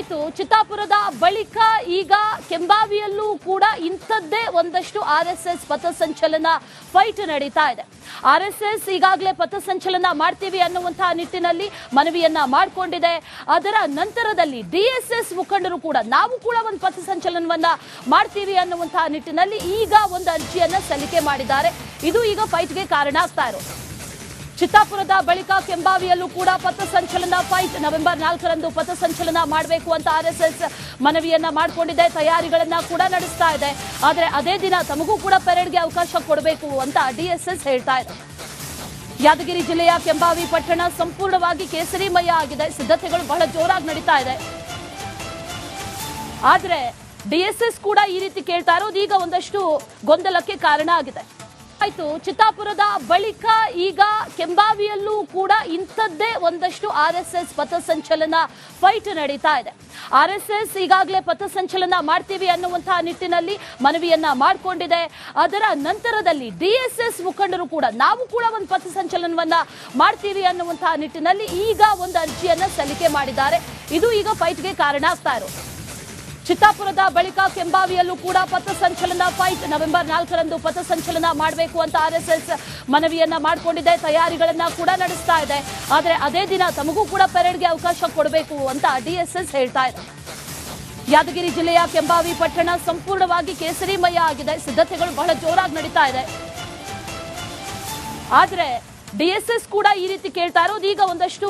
ಆಯ್ತು ಚಿತ್ತಾಪುರದ ಬಳಿಕ ಈಗ ಕೆಂಬಾವಿಯಲ್ಲೂ ಕೂಡ ಇಂಥದ್ದೇ ಒಂದಷ್ಟು ಆರ್ ಎಸ್ ಎಸ್ ಪಥಸಂಚಲನ ಫೈಟ್ ನಡೀತಾ ಇದೆ. ಆರ್ ಎಸ್ ಎಸ್ ಈಗಾಗಲೇ ಪಥಸಂಚಲನ ಮಾಡ್ತೀವಿ ಅನ್ನುವಂತಹ ನಿಟ್ಟಿನಲ್ಲಿ ಮನವಿಯನ್ನ ಮಾಡಿಕೊಂಡಿದೆ. ಅದರ ನಂತರದಲ್ಲಿ ಡಿಎಸ್ಎಸ್ ಮುಖಂಡರು ಕೂಡ ನಾವು ಕೂಡ ಒಂದು ಪಥಸಂಚಲನವನ್ನ ಮಾಡ್ತೀವಿ ಅನ್ನುವಂತಹ ನಿಟ್ಟಿನಲ್ಲಿ ಈಗ ಒಂದು ಅರ್ಜಿಯನ್ನ ಸಲ್ಲಿಕೆ ಮಾಡಿದ್ದಾರೆ. ಇದು ಈಗ ಫೈಟ್ಗೆ ಕಾರಣ ಆಗ್ತಾ ಇರೋದು. ಚಿತ್ತಾಪುರದ ಬಳಿಕ ಕೆಂಬಾವಿಯಲ್ಲೂ ಕೂಡ ಪಥಸಂಚಲನ ಫೈಟ್ ನವೆಂಬರ್ ನಾಲ್ಕರಂದು ಪಥಸಂಚಲನ ಮಾಡಬೇಕು ಅಂತ ಆರ್ಎಸ್ಎಸ್ ಮನವಿಯನ್ನ ಮಾಡಿಕೊಂಡಿದೆ. ತಯಾರಿಗಳನ್ನ ಕೂಡ ನಡೆಸ್ತಾ ಇದೆ. ಆದರೆ ಅದೇ ದಿನ ತಮಗೂ ಕೂಡ ಪೆರೇಡ್ಗೆ ಅವಕಾಶ ಕೊಡಬೇಕು ಅಂತ ಡಿಎಸ್ಎಸ್ ಹೇಳ್ತಾ ಇದೆ. ಯಾದಗಿರಿ ಜಿಲ್ಲೆಯ ಕೆಂಬಾವಿ ಪಟ್ಟಣ ಸಂಪೂರ್ಣವಾಗಿ ಕೇಸರಿಮಯ ಆಗಿದೆ. ಸಿದ್ಧತೆಗಳು ಬಹಳ ಜೋರಾಗಿ ನಡೀತಾ ಇದೆ. ಆದರೆ ಡಿಎಸ್ಎಸ್ ಕೂಡ ಈ ರೀತಿ ಕೇಳ್ತಾ ಇರೋದು ಈಗ ಒಂದಷ್ಟು ಗೊಂದಲಕ್ಕೆ ಕಾರಣ ಆಗಿದೆ. ಆಯ್ತು. ಚಿತ್ತಾಪುರದ ಬಳಿಕ ಈಗ ಕೆಂಬಾವಿಯಲ್ಲೂ ಕೂಡ ಇಂಥದ್ದೇ ಒಂದಷ್ಟು ಆರ್ ಎಸ್ ಎಸ್ ಪಥಸಂಚಲನ ಫೈಟ್ ನಡೀತಾ ಇದೆ. ಆರ್ ಎಸ್ ಎಸ್ ಈಗಾಗಲೇ ಪಥಸಂಚಲನ ಮಾಡ್ತೀವಿ ಅನ್ನುವಂತಹ ನಿಟ್ಟಿನಲ್ಲಿ ಮನವಿಯನ್ನ ಮಾಡಿಕೊಂಡಿದೆ. ಅದರ ನಂತರದಲ್ಲಿ ಡಿಎಸ್ಎಸ್ ಮುಖಂಡರು ಕೂಡ ನಾವು ಕೂಡ ಒಂದು ಪಥಸಂಚಲನವನ್ನ ಮಾಡ್ತೀವಿ ಅನ್ನುವಂತಹ ನಿಟ್ಟಿನಲ್ಲಿ ಈಗ ಒಂದು ಅರ್ಜಿಯನ್ನ ಸಲ್ಲಿಕೆ ಮಾಡಿದ್ದಾರೆ. ಇದು ಈಗ ಫೈಟ್ಗೆ ಕಾರಣ ಆಗ್ತಾ ಇರೋದು. ಚಿತ್ತಾಪುರದ ಬಳಿಕ ಕೆಂಬಾವಿಯಲ್ಲೂ ಕೂಡ ಪಥಸಂಚಲನ ಫೈಟ್ ನವೆಂಬರ್ ನಾಲ್ಕರಂದು ಪಥಸಂಚಲನ ಮಾಡಬೇಕು ಅಂತ ಆರ್ಎಸ್ಎಸ್ ಮನವಿಯನ್ನ ಮಾಡಿಕೊಂಡಿದೆ. ತಯಾರಿಗಳನ್ನ ಕೂಡ ನಡೆಸ್ತಾ ಇದೆ. ಆದರೆ ಅದೇ ದಿನ ತಮಗೂ ಕೂಡ ಪೆರೇಡ್ಗೆ ಅವಕಾಶ ಕೊಡಬೇಕು ಅಂತ ಡಿಎಸ್ಎಸ್ ಹೇಳ್ತಾ ಇದೆ. ಯಾದಗಿರಿ ಜಿಲ್ಲೆಯ ಕೆಂಬಾವಿ ಪಟ್ಟಣ ಸಂಪೂರ್ಣವಾಗಿ ಕೇಸರಿಮಯ ಆಗಿದೆ. ಸಿದ್ಧತೆಗಳು ಬಹಳ ಜೋರಾಗಿ ನಡೀತಾ ಇದೆ. ಆದರೆ ಡಿಎಸ್ಎಸ್ ಕೂಡ ಈ ರೀತಿ ಕೇಳ್ತಾ ಇರೋದು. ಈಗ ಒಂದಷ್ಟು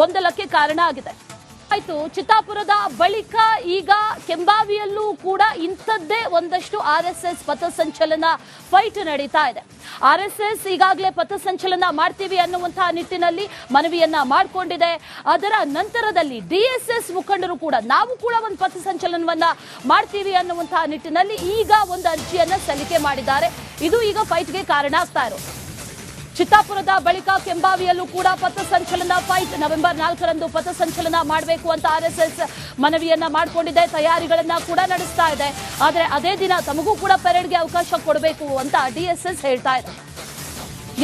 ಗೊಂದಲಕ್ಕೆ ಕಾರಣ ಆಗಿದೆ. ಆಯ್ತು. ಚಿತ್ತಾಪುರದ ಬಳಿಕ ಈಗ ಕೆಂಬಾವಿಯಲ್ಲೂ ಕೂಡ ಇಂಥದ್ದೇ ಒಂದಷ್ಟು ಆರ್ ಎಸ್ ಎಸ್ ಪಥಸಂಚಲನ ಫೈಟ್ ನಡೀತಾ ಇದೆ. ಆರ್ ಎಸ್ ಎಸ್ ಈಗಾಗಲೇ ಪಥಸಂಚಲನ ಮಾಡ್ತೀವಿ ಅನ್ನುವಂತಹ ನಿಟ್ಟಿನಲ್ಲಿ ಮನವಿಯನ್ನ ಮಾಡಿಕೊಂಡಿದೆ. ಅದರ ನಂತರದಲ್ಲಿ ಡಿಎಸ್ಎಸ್ ಮುಖಂಡರು ಕೂಡ ನಾವು ಕೂಡ ಒಂದು ಪಥಸಂಚಲನವನ್ನ ಮಾಡ್ತೀವಿ ಅನ್ನುವಂತಹ ನಿಟ್ಟಿನಲ್ಲಿ ಈಗ ಒಂದು ಅರ್ಜಿಯನ್ನ ಸಲ್ಲಿಕೆ ಮಾಡಿದ್ದಾರೆ. ಇದು ಈಗ ಫೈಟ್ಗೆ ಕಾರಣ ಆಗ್ತಾ ಇರೋದು. ಚಿತ್ತಾಪುರದ ಬಳಿಕ ಕೆಂಬಾವಿಯಲ್ಲೂ ಕೂಡ ಪಥಸಂಚಲನ ಫೈಟ್ ನವೆಂಬರ್ ನಾಲ್ಕರಂದು ಪಥಸಂಚಲನ ಮಾಡಬೇಕು ಅಂತ ಆರ್ಎಸ್ಎಸ್ ಮನವಿಯನ್ನ ಮಾಡಿಕೊಂಡಿದೆ. ತಯಾರಿಗಳನ್ನ ಕೂಡ ನಡೆಸ್ತಾ ಇದೆ. ಆದರೆ ಅದೇ ದಿನ ತಮಗೂ ಕೂಡ ಪೆರೇಡ್ಗೆ ಅವಕಾಶ ಕೊಡಬೇಕು ಅಂತ ಡಿಎಸ್ಎಸ್ ಹೇಳ್ತಾ ಇದೆ.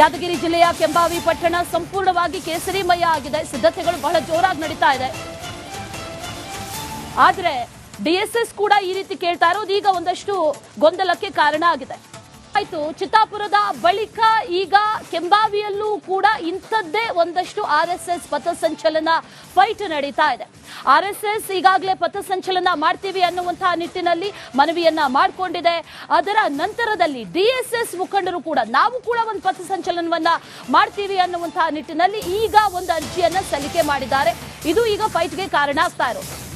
ಯಾದಗಿರಿ ಜಿಲ್ಲೆಯ ಕೆಂಬಾವಿ ಪಟ್ಟಣ ಸಂಪೂರ್ಣವಾಗಿ ಕೇಸರಿಮಯ ಆಗಿದೆ. ಸಿದ್ಧತೆಗಳು ಬಹಳ ಜೋರಾಗಿ ನಡೀತಾ ಇದೆ. ಆದರೆ ಡಿಎಸ್ಎಸ್ ಕೂಡ ಈ ರೀತಿ ಕೇಳ್ತಾ ಇರೋದು ಈಗ ಒಂದಷ್ಟು ಗೊಂದಲಕ್ಕೆ ಕಾರಣ ಆಗಿದೆ. ಆಯ್ತು. ಚಿತ್ತಾಪುರದ ಬಳಿಕ ಈಗ ಕೆಂಬಾವಿಯಲ್ಲೂ ಕೂಡ ಇಂಥದ್ದೇ ಒಂದಷ್ಟು ಆರ್ ಎಸ್ ಎಸ್ ಪಥಸಂಚಲನ ಫೈಟ್ ನಡೀತಾ ಇದೆ. ಆರ್ ಎಸ್ ಎಸ್ ಈಗಾಗಲೇ ಪಥಸಂಚಲನ ಮಾಡ್ತೀವಿ ಅನ್ನುವಂತಹ ನಿಟ್ಟಿನಲ್ಲಿ ಮನವಿಯನ್ನ ಮಾಡಿಕೊಂಡಿದೆ. ಅದರ ನಂತರದಲ್ಲಿ ಡಿಎಸ್ಎಸ್ ಮುಖಂಡರು ಕೂಡ ನಾವು ಕೂಡ ಒಂದು ಪಥಸಂಚಲನವನ್ನ ಮಾಡ್ತೀವಿ ಅನ್ನುವಂತಹ ನಿಟ್ಟಿನಲ್ಲಿ ಈಗ ಒಂದು ಅರ್ಜಿಯನ್ನ ಸಲ್ಲಿಕೆ ಮಾಡಿದ್ದಾರೆ. ಇದು ಈಗ ಫೈಟ್ಗೆ ಕಾರಣ ಆಗ್ತಾ ಇರೋದು.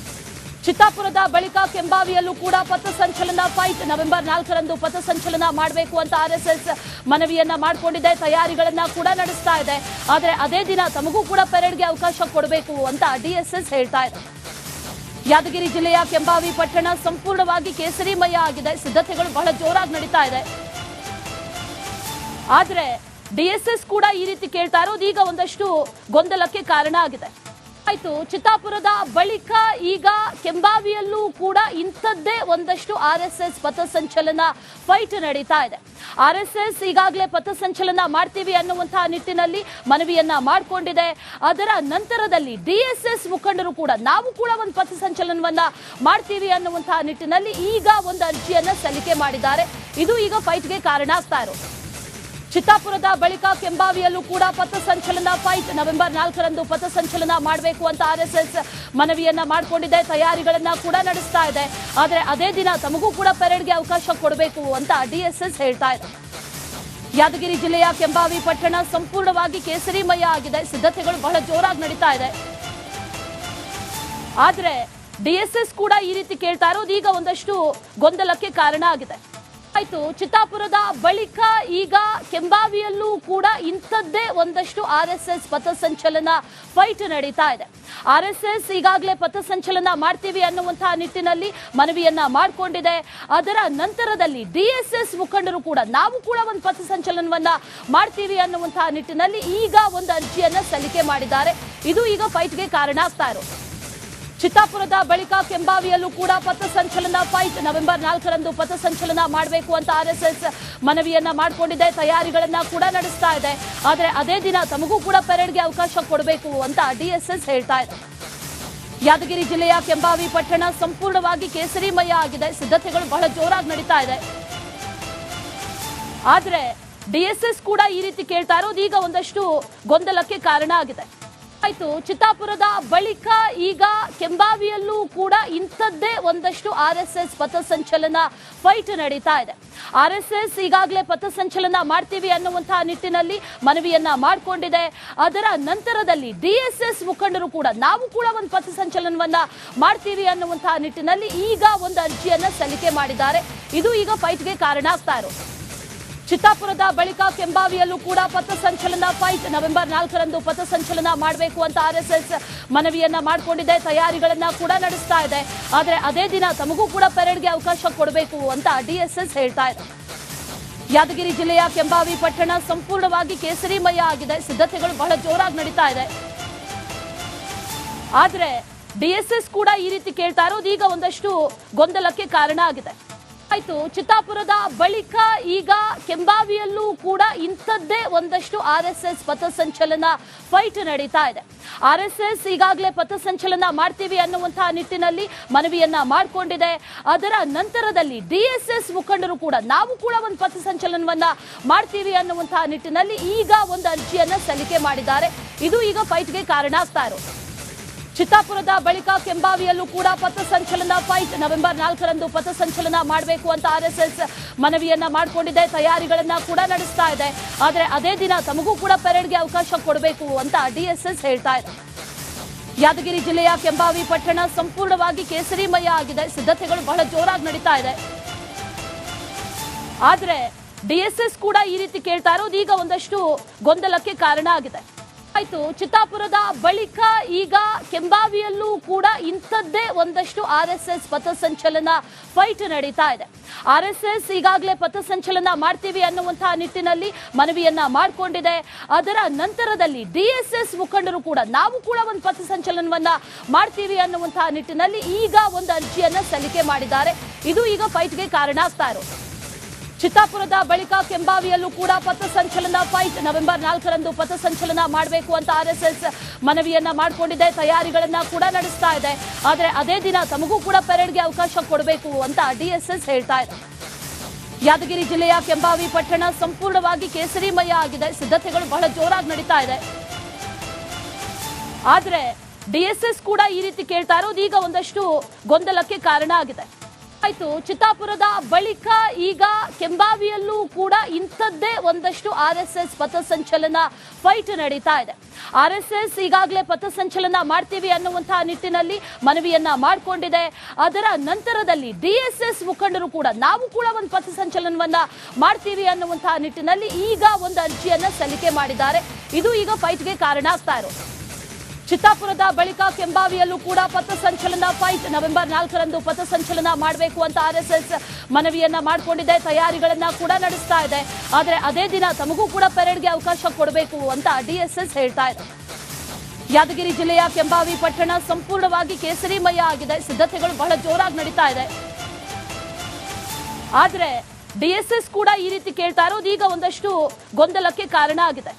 ಚಿತ್ತಾಪುರದ ಬಳಿಕ ಕೆಂಬಾವಿಯಲ್ಲೂ ಕೂಡ ಪಥಸಂಚಲನ ಫೈಟ್ ನವೆಂಬರ್ ನಾಲ್ಕರಂದು ಪಥಸಂಚಲನ ಮಾಡಬೇಕು ಅಂತ ಆರ್ಎಸ್ಎಸ್ ಮನವಿಯನ್ನ ಮಾಡಿಕೊಂಡಿದೆ. ತಯಾರಿಗಳನ್ನ ಕೂಡ ನಡೆಸ್ತಾ ಇದೆ. ಆದರೆ ಅದೇ ದಿನ ತಮಗೂ ಕೂಡ ಪೆರೇಡ್ಗೆ ಅವಕಾಶ ಕೊಡಬೇಕು ಅಂತ ಡಿಎಸ್ಎಸ್ ಹೇಳ್ತಾ ಇದೆ. ಯಾದಗಿರಿ ಜಿಲ್ಲೆಯ ಕೆಂಬಾವಿ ಪಟ್ಟಣ ಸಂಪೂರ್ಣವಾಗಿ ಕೇಸರಿಮಯ ಆಗಿದೆ. ಸಿದ್ಧತೆಗಳು ಬಹಳ ಜೋರಾಗಿ ನಡೀತಾ ಇದೆ. ಆದರೆ ಡಿಎಸ್ಎಸ್ ಕೂಡ ಈ ರೀತಿ ಕೇಳ್ತಾ ಇರೋದು ಈಗ ಒಂದಷ್ಟು ಗೊಂದಲಕ್ಕೆ ಕಾರಣ ಆಗಿದೆ. ಆಯ್ತು ಚಿತ್ತಾಪುರದ ಬಳಿಕ ಈಗ ಕೆಂಬಾವಿಯಲ್ಲೂ ಕೂಡ ಇಂಥದ್ದೇ ಒಂದಷ್ಟು ಆರ್ ಎಸ್ ಎಸ್ ಪಥಸಂಚಲನ ಫೈಟ್ ನಡೀತಾ ಇದೆ. ಆರ್ ಎಸ್ ಎಸ್ ಈಗಾಗಲೇ ಪಥಸಂಚಲನ ಮಾಡ್ತೀವಿ ಅನ್ನುವಂತಹ ನಿಟ್ಟಿನಲ್ಲಿ ಮನವಿಯನ್ನ ಮಾಡಿಕೊಂಡಿದೆ. ಅದರ ನಂತರದಲ್ಲಿ ಡಿಎಸ್ಎಸ್ ಮುಖಂಡರು ಕೂಡ ನಾವು ಕೂಡ ಒಂದು ಪಥಸಂಚಲನವನ್ನ ಮಾಡ್ತೀವಿ ಅನ್ನುವಂತಹ ನಿಟ್ಟಿನಲ್ಲಿ ಈಗ ಒಂದು ಅರ್ಜಿಯನ್ನ ಸಲ್ಲಿಕೆ ಮಾಡಿದ್ದಾರೆ. ಇದು ಈಗ ಫೈಟ್ಗೆ ಕಾರಣ ಆಗ್ತಾ ಇರೋದು. ಚಿತ್ತಾಪುರದ ಬಳಿಕ ಕೆಂಬಾವಿಯಲ್ಲೂ ಕೂಡ ಪಥಸಂಚಲನ ಫೈಟ್ ನವೆಂಬರ್ ನಾಲ್ಕರಂದು ಪಥಸಂಚಲನ ಮಾಡಬೇಕು ಅಂತ ಆರ್ಎಸ್ಎಸ್ ಮನವಿಯನ್ನ ಮಾಡಿಕೊಂಡಿದೆ. ತಯಾರಿಗಳನ್ನ ಕೂಡ ನಡೆಸ್ತಾ ಇದೆ. ಆದರೆ ಅದೇ ದಿನ ತಮಗೂ ಕೂಡ ಪೆರೇಡ್ಗೆ ಅವಕಾಶ ಕೊಡಬೇಕು ಅಂತ ಡಿಎಸ್ಎಸ್ ಹೇಳ್ತಾ ಇದೆ. ಯಾದಗಿರಿ ಜಿಲ್ಲೆಯ ಕೆಂಬಾವಿ ಪಟ್ಟಣ ಸಂಪೂರ್ಣವಾಗಿ ಕೇಸರಿಮಯ ಆಗಿದೆ. ಸಿದ್ಧತೆಗಳು ಬಹಳ ಜೋರಾಗಿ ನಡೀತಾ ಇದೆ. ಆದರೆ ಡಿಎಸ್ಎಸ್ ಕೂಡ ಈ ರೀತಿ ಕೇಳ್ತಾ ಇರೋದು ಈಗ ಒಂದಷ್ಟು ಗೊಂದಲಕ್ಕೆ ಕಾರಣ ಆಗಿದೆ. ಆಯ್ತು ಚಿತ್ತಾಪುರದ ಬಳಿಕ ಈಗ ಕೆಂಬಾವಿಯಲ್ಲೂ ಕೂಡ ಇಂಥದ್ದೇ ಒಂದಷ್ಟು ಆರ್ ಎಸ್ ಎಸ್ ಪಥಸಂಚಲನ ಫೈಟ್ ನಡೀತಾ ಇದೆ. ಆರ್ ಎಸ್ ಎಸ್ ಈಗಾಗಲೇ ಪಥಸಂಚಲನ ಮಾಡ್ತೀವಿ ಅನ್ನುವಂತಹ ನಿಟ್ಟಿನಲ್ಲಿ ಮನವಿಯನ್ನ ಮಾಡಿಕೊಂಡಿದೆ. ಅದರ ನಂತರದಲ್ಲಿ ಡಿಎಸ್ಎಸ್ ಮುಖಂಡರು ಕೂಡ ನಾವು ಕೂಡ ಒಂದು ಪಥಸಂಚಲನವನ್ನ ಮಾಡ್ತೀವಿ ಅನ್ನುವಂತಹ ನಿಟ್ಟಿನಲ್ಲಿ ಈಗ ಒಂದು ಅರ್ಜಿಯನ್ನ ಸಲ್ಲಿಕೆ ಮಾಡಿದ್ದಾರೆ. ಇದು ಈಗ ಫೈಟ್ಗೆ ಕಾರಣ ಆಗ್ತಾ ಇರೋದು. ಚಿತ್ತಾಪುರದ ಬಳಿಕ ಕೆಂಬಾವಿಯಲ್ಲೂ ಕೂಡ ಪಥಸಂಚಲನ ಫೈಟ್ ನವೆಂಬರ್ ನಾಲ್ಕರಂದು ಪಥಸಂಚಲನ ಮಾಡಬೇಕು ಅಂತ ಆರ್ಎಸ್ಎಸ್ ಮನವಿಯನ್ನ ಮಾಡಿಕೊಂಡಿದೆ. ತಯಾರಿಗಳನ್ನ ಕೂಡ ನಡೆಸ್ತಾ ಇದೆ. ಆದರೆ ಅದೇ ದಿನ ತಮಗೂ ಕೂಡ ಪೆರೇಡ್ಗೆ ಅವಕಾಶ ಕೊಡಬೇಕು ಅಂತ ಡಿಎಸ್ಎಸ್ ಹೇಳ್ತಾ ಇದೆ. ಯಾದಗಿರಿ ಜಿಲ್ಲೆಯ ಕೆಂಬಾವಿ ಪಟ್ಟಣ ಸಂಪೂರ್ಣವಾಗಿ ಕೇಸರಿಮಯ ಆಗಿದೆ. ಸಿದ್ಧತೆಗಳು ಬಹಳ ಜೋರಾಗಿ ನಡೀತಾ ಇದೆ. ಆದರೆ ಡಿಎಸ್ಎಸ್ ಕೂಡ ಈ ರೀತಿ ಕೇಳ್ತಾ ಇರೋದು ಈಗ ಒಂದಷ್ಟು ಗೊಂದಲಕ್ಕೆ ಕಾರಣ ಆಗಿದೆ. ಆಯ್ತು. ಚಿತ್ತಾಪುರದ ಬಳಿಕ ಈಗ ಕೆಂಬಾವಿಯಲ್ಲೂ ಕೂಡ ಇಂಥದ್ದೇ ಒಂದಷ್ಟು ಆರ್ ಎಸ್ ಎಸ್ ಪಥಸಂಚಲನ ಫೈಟ್ ನಡೀತಾ ಇದೆ. ಆರ್ ಎಸ್ ಎಸ್ ಈಗಾಗಲೇ ಪಥಸಂಚಲನ ಮಾಡ್ತೀವಿ ಅನ್ನುವಂತಹ ನಿಟ್ಟಿನಲ್ಲಿ ಮನವಿಯನ್ನ ಮಾಡಿಕೊಂಡಿದೆ. ಅದರ ನಂತರದಲ್ಲಿ ಡಿಎಸ್ಎಸ್ ಮುಖಂಡರು ಕೂಡ ನಾವು ಕೂಡ ಒಂದು ಪಥಸಂಚಲನವನ್ನ ಮಾಡ್ತೀವಿ ಅನ್ನುವಂತಹ ನಿಟ್ಟಿನಲ್ಲಿ ಈಗ ಒಂದು ಅರ್ಜಿಯನ್ನ ಸಲ್ಲಿಕೆ ಮಾಡಿದ್ದಾರೆ. ಇದು ಈಗ ಫೈಟ್ಗೆ ಕಾರಣ ಆಗ್ತಾ ಇರೋದು. ಚಿತ್ತಾಪುರದ ಬಳಿಕ ಕೆಂಬಾವಿಯಲ್ಲೂ ಕೂಡ ಪಥಸಂಚಲನ ಫೈಟ್ ನವೆಂಬರ್ ನಾಲ್ಕರಂದು ಪಥಸಂಚಲನ ಮಾಡಬೇಕು ಅಂತ ಆರ್ಎಸ್ಎಸ್ ಮನವಿಯನ್ನ ಮಾಡಿಕೊಂಡಿದೆ. ತಯಾರಿಗಳನ್ನ ಕೂಡ ನಡೆಸ್ತಾ ಇದೆ. ಆದರೆ ಅದೇ ದಿನ ತಮಗೂ ಕೂಡ ಪೆರೇಡ್ಗೆ ಅವಕಾಶ ಕೊಡಬೇಕು ಅಂತ ಡಿಎಸ್ಎಸ್ ಹೇಳ್ತಾ ಇದೆ. ಯಾದಗಿರಿ ಜಿಲ್ಲೆಯ ಕೆಂಬಾವಿ ಪಟ್ಟಣ ಸಂಪೂರ್ಣವಾಗಿ ಕೇಸರಿಮಯ ಆಗಿದೆ. ಸಿದ್ಧತೆಗಳು ಬಹಳ ಜೋರಾಗಿ ನಡೀತಾ ಇದೆ. ಆದರೆ ಡಿಎಸ್ಎಸ್ ಕೂಡ ಈ ರೀತಿ ಕೇಳ್ತಾ ಇರೋದು. ಈಗ ಒಂದಷ್ಟು ಗೊಂದಲಕ್ಕೆ ಕಾರಣ ಆಗಿದೆ. ಆಯ್ತು. ಚಿತ್ತಾಪುರದ ಬಳಿಕ ಈಗ ಕೆಂಬಾವಿಯಲ್ಲೂ ಕೂಡ ಇಂಥದ್ದೇ ಒಂದಷ್ಟು ಆರ್ ಎಸ್ ಎಸ್ ಪಥಸಂಚಲನ ಫೈಟ್ ನಡೀತಾ ಇದೆ. ಆರ್ ಎಸ್ ಎಸ್ ಈಗಾಗಲೇ ಪಥಸಂಚಲನ ಮಾಡ್ತೀವಿ ಅನ್ನುವಂತಹ ನಿಟ್ಟಿನಲ್ಲಿ ಮನವಿಯನ್ನ ಮಾಡಿಕೊಂಡಿದೆ. ಅದರ ನಂತರದಲ್ಲಿ ಡಿಎಸ್ಎಸ್ ಮುಖಂಡರು ಕೂಡ ನಾವು ಕೂಡ ಒಂದು ಪಥಸಂಚಲನವನ್ನ ಮಾಡ್ತೀವಿ ಅನ್ನುವಂತಹ ನಿಟ್ಟಿನಲ್ಲಿ ಈಗ ಒಂದು ಅರ್ಜಿಯನ್ನ ಸಲ್ಲಿಕೆ ಮಾಡಿದ್ದಾರೆ. ಇದು ಈಗ ಫೈಟ್ಗೆ ಕಾರಣ ಆಗ್ತಾ ಇರೋದು. ಚಿತ್ತಾಪುರದ ಬಳಿಕ ಕೆಂಬಾವಿಯಲ್ಲೂ ಕೂಡ ಪಥಸಂಚಲನ ಫೈಟ್ ನವೆಂಬರ್ ನಾಲ್ಕರಂದು ಪಥಸಂಚಲನ ಮಾಡಬೇಕು ಅಂತ ಆರ್ಎಸ್ಎಸ್ ಮನವಿಯನ್ನ ಮಾಡಿಕೊಂಡಿದೆ. ತಯಾರಿಗಳನ್ನ ಕೂಡ ನಡೆಸ್ತಾ ಇದೆ. ಆದರೆ ಅದೇ ದಿನ ತಮಗೂ ಕೂಡ ಪೆರೇಡ್ಗೆ ಅವಕಾಶ ಕೊಡಬೇಕು ಅಂತ ಡಿಎಸ್ಎಸ್ ಹೇಳ್ತಾ ಇದೆ. ಯಾದಗಿರಿ ಜಿಲ್ಲೆಯ ಕೆಂಬಾವಿ ಪಟ್ಟಣ ಸಂಪೂರ್ಣವಾಗಿ ಕೇಸರಿಮಯ ಆಗಿದೆ. ಸಿದ್ಧತೆಗಳು ಬಹಳ ಜೋರಾಗಿ ನಡೀತಾ ಇದೆ. ಆದರೆ ಡಿಎಸ್ಎಸ್ ಕೂಡ ಈ ರೀತಿ ಕೇಳ್ತಾ ಇರೋದು ಈಗ ಒಂದಷ್ಟು ಗೊಂದಲಕ್ಕೆ ಕಾರಣ ಆಗಿದೆ. ಆಯ್ತು, ಚಿತ್ತಾಪುರದ ಬಳಿಕ ಈಗ ಕೆಂಬಾವಿಯಲ್ಲೂ ಕೂಡ ಇಂಥದ್ದೇ ಒಂದಷ್ಟು ಆರ್ ಎಸ್ ಎಸ್ ಪಥಸಂಚಲನ ಫೈಟ್ ನಡೀತಾ ಇದೆ. ಆರ್ ಎಸ್ ಎಸ್ ಈಗಾಗಲೇ ಪಥಸಂಚಲನ ಮಾಡ್ತೀವಿ ಅನ್ನುವಂತಹ ನಿಟ್ಟಿನಲ್ಲಿ ಮನವಿಯನ್ನ ಮಾಡಿಕೊಂಡಿದೆ. ಅದರ ನಂತರದಲ್ಲಿ ಡಿಎಸ್ಎಸ್ ಮುಖಂಡರು ಕೂಡ ನಾವು ಕೂಡ ಒಂದು ಪಥಸಂಚಲನವನ್ನ ಮಾಡ್ತೀವಿ ಅನ್ನುವಂತಹ ನಿಟ್ಟಿನಲ್ಲಿ ಈಗ ಒಂದು ಅರ್ಜಿಯನ್ನ ಸಲ್ಲಿಕೆ ಮಾಡಿದ್ದಾರೆ. ಇದು ಈಗ ಫೈಟ್ಗೆ ಕಾರಣ ಆಗ್ತಾ ಇರೋದು. ಚಿತ್ತಾಪುರದ ಬಳಿಕ ಕೆಂಬಾವಿಯಲ್ಲೂ ಕೂಡ ಪಥಸಂಚಲನ ಫೈಟ್ ನವೆಂಬರ್ ನಾಲ್ಕರಂದು ಪಥಸಂಚಲನ ಮಾಡಬೇಕು ಅಂತ ಆರ್ಎಸ್ಎಸ್ ಮನವಿಯನ್ನ ಮಾಡಿಕೊಂಡಿದೆ. ತಯಾರಿಗಳನ್ನ ಕೂಡ ನಡೆಸ್ತಾ ಇದೆ. ಆದರೆ ಅದೇ ದಿನ ತಮಗೂ ಕೂಡ ಪೆರೇಡ್ಗೆ ಅವಕಾಶ ಕೊಡಬೇಕು ಅಂತ ಡಿಎಸ್ಎಸ್ ಹೇಳ್ತಾ ಇದೆ. ಯಾದಗಿರಿ ಜಿಲ್ಲೆಯ ಕೆಂಬಾವಿ ಪಟ್ಟಣ ಸಂಪೂರ್ಣವಾಗಿ ಕೇಸರಿಮಯ ಆಗಿದೆ. ಸಿದ್ಧತೆಗಳು ಬಹಳ ಜೋರಾಗಿ ನಡೀತಾ ಇದೆ. ಆದರೆ ಡಿಎಸ್ಎಸ್ ಕೂಡ ಈ ರೀತಿ ಕೇಳ್ತಾ ಇರೋದು ಈಗ ಒಂದಷ್ಟು ಗೊಂದಲಕ್ಕೆ ಕಾರಣ ಆಗಿದೆ. ಆಯ್ತು. ಚಿತ್ತಾಪುರದ ಬಳಿಕ ಈಗ ಕೆಂಬಾವಿಯಲ್ಲೂ ಕೂಡ ಇಂಥದ್ದೇ ಒಂದಷ್ಟು ಆರ್ ಎಸ್ ಎಸ್ ಪಥಸಂಚಲನ ಫೈಟ್ ನಡೀತಾ ಇದೆ. ಆರ್ ಎಸ್ ಎಸ್ ಈಗಾಗಲೇ ಪಥಸಂಚಲನ ಮಾಡ್ತೀವಿ ಅನ್ನುವಂತಹ ನಿಟ್ಟಿನಲ್ಲಿ ಮನವಿಯನ್ನ ಮಾಡಿಕೊಂಡಿದೆ. ಅದರ ನಂತರದಲ್ಲಿ ಡಿಎಸ್ಎಸ್ ಮುಖಂಡರು ಕೂಡ ನಾವು ಕೂಡ ಒಂದು ಪಥಸಂಚಲನವನ್ನ ಮಾಡ್ತೀವಿ ಅನ್ನುವಂತಹ ನಿಟ್ಟಿನಲ್ಲಿ ಈಗ ಒಂದು ಅರ್ಜಿಯನ್ನ ಸಲ್ಲಿಕೆ ಮಾಡಿದ್ದಾರೆ. ಇದು ಈಗ ಫೈಟ್ಗೆ ಕಾರಣ ಆಗ್ತಾ ಇರೋದು. ಚಿತ್ತಾಪುರದ ಬಳಿಕ ಕೆಂಬಾವಿಯಲ್ಲೂ ಕೂಡ ಪಥಸಂಚಲನ ಫೈಟ್ ನವೆಂಬರ್ ನಾಲ್ಕರಂದು ಪಥಸಂಚಲನ ಮಾಡಬೇಕು ಅಂತ ಆರ್ಎಸ್ಎಸ್ ಮನವಿಯನ್ನ ಮಾಡಿಕೊಂಡಿದೆ. ತಯಾರಿಗಳನ್ನ ಕೂಡ ನಡೆಸ್ತಾ ಇದೆ. ಆದರೆ ಅದೇ ದಿನ ತಮಗೂ ಕೂಡ ಪೆರೇಡ್ಗೆ ಅವಕಾಶ ಕೊಡಬೇಕು ಅಂತ ಡಿಎಸ್ಎಸ್ ಹೇಳ್ತಾ ಇದೆ. ಯಾದಗಿರಿ ಜಿಲ್ಲೆಯ ಕೆಂಬಾವಿ ಪಟ್ಟಣ ಸಂಪೂರ್ಣವಾಗಿ ಕೇಸರಿಮಯ ಆಗಿದೆ. ಸಿದ್ಧತೆಗಳು ಬಹಳ ಜೋರಾಗಿ ನಡೀತಾ ಇದೆ. ಆದರೆ ಡಿಎಸ್ಎಸ್ ಕೂಡ ಈ ರೀತಿ ಕೇಳ್ತಾ ಇರೋದು. ಈಗ ಒಂದಷ್ಟು ಗೊಂದಲಕ್ಕೆ ಕಾರಣ ಆಗಿದೆ.